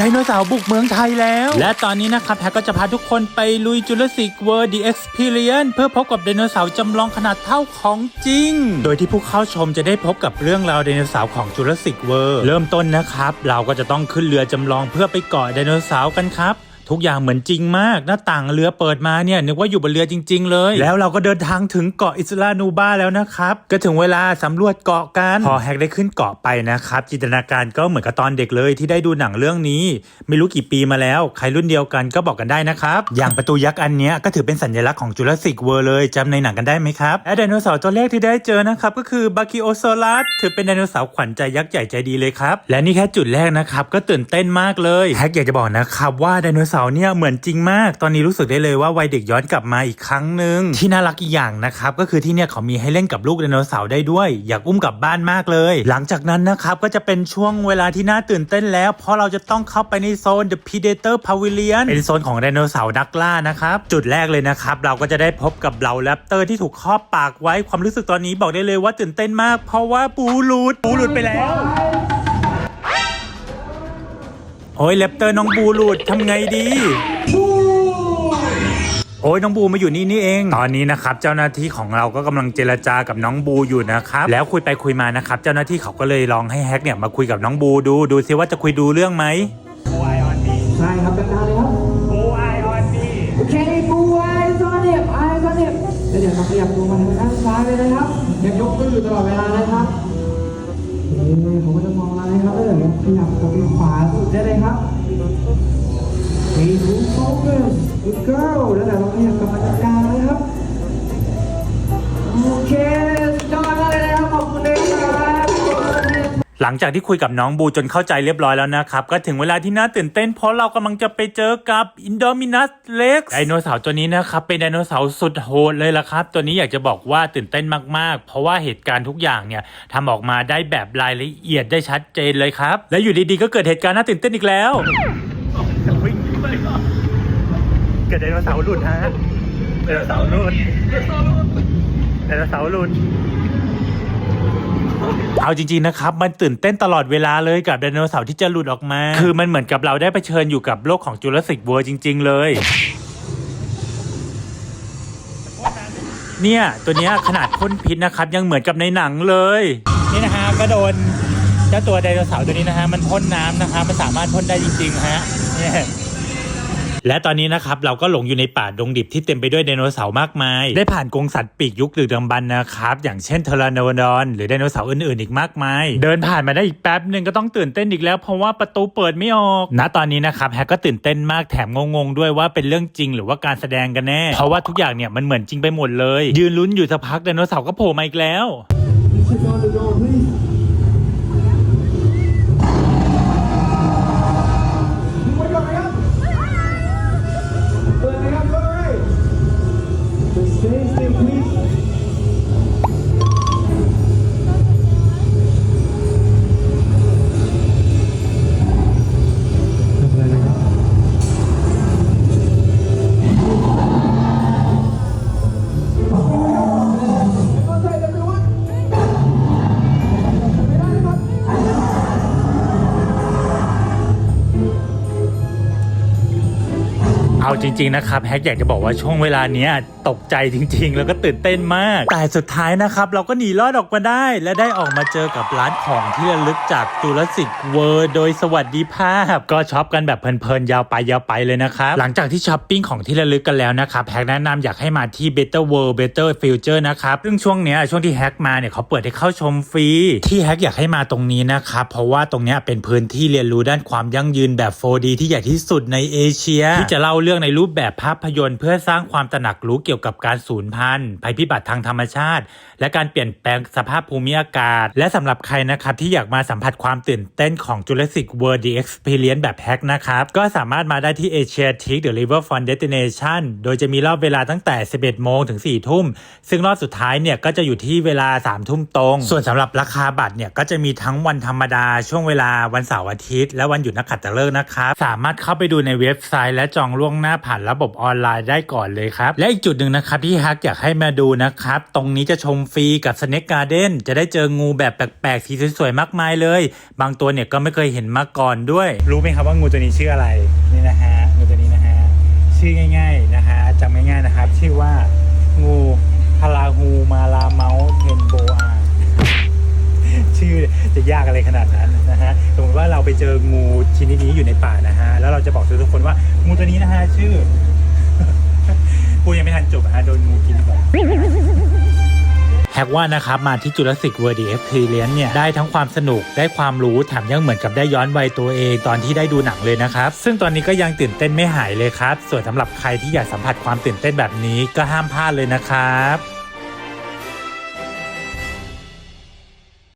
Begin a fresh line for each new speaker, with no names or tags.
ไดโนเสาร์บุกเมืองไทยแล้ว และตอนนี้นะครับแพทก็จะพาทุกคนไปลุยจุลศิกเวอร์ดีเอ็กซ์เพียเพื่อพบกับไดโนเสาร์จำลองขนาดเท่าของจริง โดยที่ผู้เข้าชมจะได้พบกับเรื่องราวไดโนเสาร์ของจุลศิกเวิร์เริ่มต้นนะครับ เราก็จะต้องขึ้นเรือจำลองเพื่อไปเกาะไดโนเสาร์กันครับ ทุกอย่างเหมือนจริงมาก หน้าต่างเรือเปิดมาเนี่ยนึกว่าอยู่บนเรือจริง ๆ เลย แล้วเราก็เดินทางถึงเกาะอิสลานูบาแล้วนะครับ ก็ถึงเวลาสำรวจเกาะกันพอแฮกได้ขึ้นเกาะไปนะครับ จินตนาการก็เหมือนกับตอนเด็กเลยที่ได้ดูหนังเรื่องนี้ ไม่รู้กี่ปีมาแล้ว ใครรุ่นเดียวกันก็บอกกันได้นะครับอย่างประตูยักษ์อันเนี้ยก็ถือเป็นสัญลักษณ์ของจูราสสิกเวิร์เลยจำในหนังกันได้ไหมครับและไดโนเสาร์ตัวแรกที่ได้เจอนะครับก็คือบาคิโอโซลัสถือเป็นไดโนเสาร์ขวัญใจยักษ์ใหญ่ใจดีเลยครับและนี่แค่จุดแรกนะครับก็ตื่นเต้นมากเลยแฮกอยากจะบอกนะครับว่าไดโนเสาร์เนี่ยเหมือนจริงมาก ตอนนี้รู้สึกได้เลยว่าวัยเด็กย้อนกลับมาอีกครั้งหนึ่งที่น่ารักอีกอย่างนะครับก็คือที่เนี่ยเขามีให้เล่นกับลูกไดโนเสาร์ได้ด้วย อยากอุ้มกลับบ้านมากเลย หลังจากนั้นนะครับก็จะเป็นช่วงเวลาที่น่าตื่นเต้นแล้ว เพราะเราจะต้องเข้าไปในโซน The Predator Pavilion เป็นโซนของไดโนเสาร์นักล่านะครับจุดแรกเลยนะครับเราก็จะได้พบกับเหล่าแรปเตอร์ที่ถูกครอบปากไว้ความรู้สึกตอนนี้บอกได้เลยว่าตื่นเต้นมาก เพราะว่าปูหลุดปูหลุดไปแล้ว โอ้ยแรปเตอร์น้องบูหลุดทำไงดี โอ้ยน้องบูมาอยู่นี่นี่เอง ตอนนี้นะครับเจ้าหน้าที่ของเราก็กำลังเจรจากับน้องบูอยู่นะครับ แล้วคุยไปคุยมานะครับ เจ้าหน้าที่เขาก็เลยลองให้แฮกเนี่ยมาคุยกับน้องบูดูดูซิว่าจะคุยดูเรื่องไหม
ใช่ครับดังๆเลยครับบูไอออนดีโอเคบูไอซอนเน็บไอซอนเน็บแล้วเดี๋ยวเราขยับตัวมาทางด้านซ้ายเลยนะครับเก็บยกมืออยู่ตลอดเวลานะครับเอ้ย ผมก็จะมองอะไรครับแล้วเดี๋ยวขยับกับไปขวาสุดได้เลยครับ Stay full focus good girl แล้วเดี๋ยวเราขยับกลับมาจัดการเลยครับ
หลังจากที่คุยกับน้องบูจนเข้าใจเรียบร้อยแล้วนะครับ ก็ถึงเวลาที่น่าตื่นเต้นเพราะเรากำลังจะไปเจอกับ Indominus Rex ไดโนเสาร์ตัวนี้นะครับเป็นไดโนเสาร์สุดโหดเลยละครับ ตัวนี้อยากจะบอกว่าตื่นเต้นมากๆ เพราะว่าเหตุการณ์ทุกอย่างเนี่ยทำออกมาได้แบบรายละเอียดได้ชัดเจนเลยครับ และอยู่ดีๆก็เกิดเหตุการณ์น่าตื่นเต้นอีกแล้ววิ่งไปเกิดไดโนเสาร์หลุดฮะไดโนเสาร์หลุดไดโนเสาร์หลุด เอาจริงๆนะครับ มันตื่นเต้นตลอดเวลาเลยกับไดโนเสาร์ที่จะหลุดออกมา คือมันเหมือนกับเราได้ไปเผชิญอยู่กับโลกของจูราสสิกเวิร์จริง ๆ เลย เนี่ย ตัวเนี้ยขนาดพ่นพิษนะครับ ยังเหมือนกับในหนังเลย นี่นะฮะก็โดนเจ้าตัวไดโนเสาร์ตัวนี้นะฮะมันพ่นน้ำนะครับมันสามารถพ่นได้จริงๆฮะเนี่ย และตอนนี้นะครับเราก็หลงอยู่ในป่าดงดิบที่เต็มไปด้วยไดโนเสาร์มากมาย ได้ผ่านกรงสัตว์ปีกยุคดึกดำบรรพ์นะครับ อย่างเช่นเทอร์โนดอนหรือไดโนเสาร์อื่นๆอีกมากมาย เดินผ่านมาได้อีกแป๊บหนึ่งก็ต้องตื่นเต้นอีกแล้ว เพราะว่าประตูเปิดไม่ออกณตอนนี้นะครับแฮกก็ตื่นเต้นมากแถมงงๆด้วยว่าเป็นเรื่องจริงหรือว่าการแสดงกันแน่ เพราะว่าทุกอย่างเนี่ยมันเหมือนจริงไปหมดเลย ยืนลุ้นอยู่สักพักไดโนเสาร์ก็โผล่มาอีกแล้ว
เอา
จริง ๆ นะครับแฮกอยากจะบอกว่าช่วงเวลาเนี้ยตกใจจริง ๆ แล้วก็ตื่นเต้นมาก แต่สุดท้ายนะครับ เราก็หนีรอดออกมาได้ และได้ออกมาเจอกับร้านของที่ระลึกจากจูราสสิกเวิร์โดยสวัสดีภาพ ก็ช็อปกันแบบเพลินๆ ยาวไปยาวไปเลยนะครับ หลังจากที่ช้อปปิ้งของที่ระลึกกันแล้วนะครับแฮกแนะนำอยากให้มาที่ Better World Better Future นะครับซึ่งช่วงเนี้ยช่วงที่แฮกมาเนี่ยเขาเปิดให้เข้าชมฟรีที่แฮกอยากให้มาตรงนี้นะครับเพราะว่าตรงเนี้ยเป็นพื้นที่เรียนรู้ด้านความยั่งยืนแบบ 4D ที่ใหญ่ที่สุดในเอเชียที่จะเล่าเรื่องในรูปแบบภาพยนตร์ เพื่อสร้างความตระหนักรู้เกี่ยวกับการสูญพันธุ์ภัยพิบัติทางธรรมชาติ และการเปลี่ยนแปลงสภาพภูมิอากาศ และสำหรับใครนะครับที่อยากมาสัมผัสความตื่นเต้นของ Jurassic World The Experience แบบแพ็คนะครับ ก็สามารถมาได้ที่ Asiatic The Riverfront Destination โดยจะมีรอบเวลาตั้งแต่ 11 โมงถึง 4 ทุ่ม ซึ่งรอบสุดท้ายเนี่ยก็จะอยู่ที่เวลา 3 ทุ่มตรง ส่วนสำหรับราคาบัตรเนี่ยก็จะมีทั้งวันธรรมดาช่วงเวลาวันเสาร์อาทิตย์ และวันหยุดนักขัตฤกษ์นะครับสามารถเข้าไปดูในเว็บไซต์และจองล่วงหน้าน้าผ่านระบบออนไลน์ได้ก่อนเลยครับ และอีกจุดหนึ่งนะครับที่ฮักอยากให้มาดูนะครับ ตรงนี้จะชมฟรีกับ Snake Garden จะได้เจองูแบบแปลกๆสีสวยๆมากมายเลย บางตัวเนี่ยก็ไม่เคยเห็นมาก่อนด้วย รู้ไหมครับว่างูตัวนี้ชื่ออะไรนี่นะฮะงูตัวนี้นะฮะชื่อง่าย ๆนะฮะจำง่ายๆนะครับ ชื่อว่างูพาราฮูมาลาเมาเทนโบอาชื่อจะยากอะไรขนาดนั้นนะฮะสมมติว่าเราไปเจองูชนิดนี้อยู่ในป่านะ แล้วเราจะบอกทุกคนว่างูตัวนี้นะฮะชื่อพูดยังไม่ทันจบฮะโดนงูกินก่อนแฮกว่านะครับมาที่จุลศิกเวอร์ดีเอ็กเพรียนเนี่ยได้ทั้งความสนุกได้ความรู้แถมยังเหมือนกับได้ย้อนวัยตัวเองตอนที่ได้ดูหนังเลยนะครับ ซึ่งตอนนี้ก็ยังตื่นเต้นไม่หายเลยครับ ส่วนสำหรับใครที่อยากสัมผัสความตื่นเต้นแบบนี้ก็ห้ามพลาดเลยนะครับ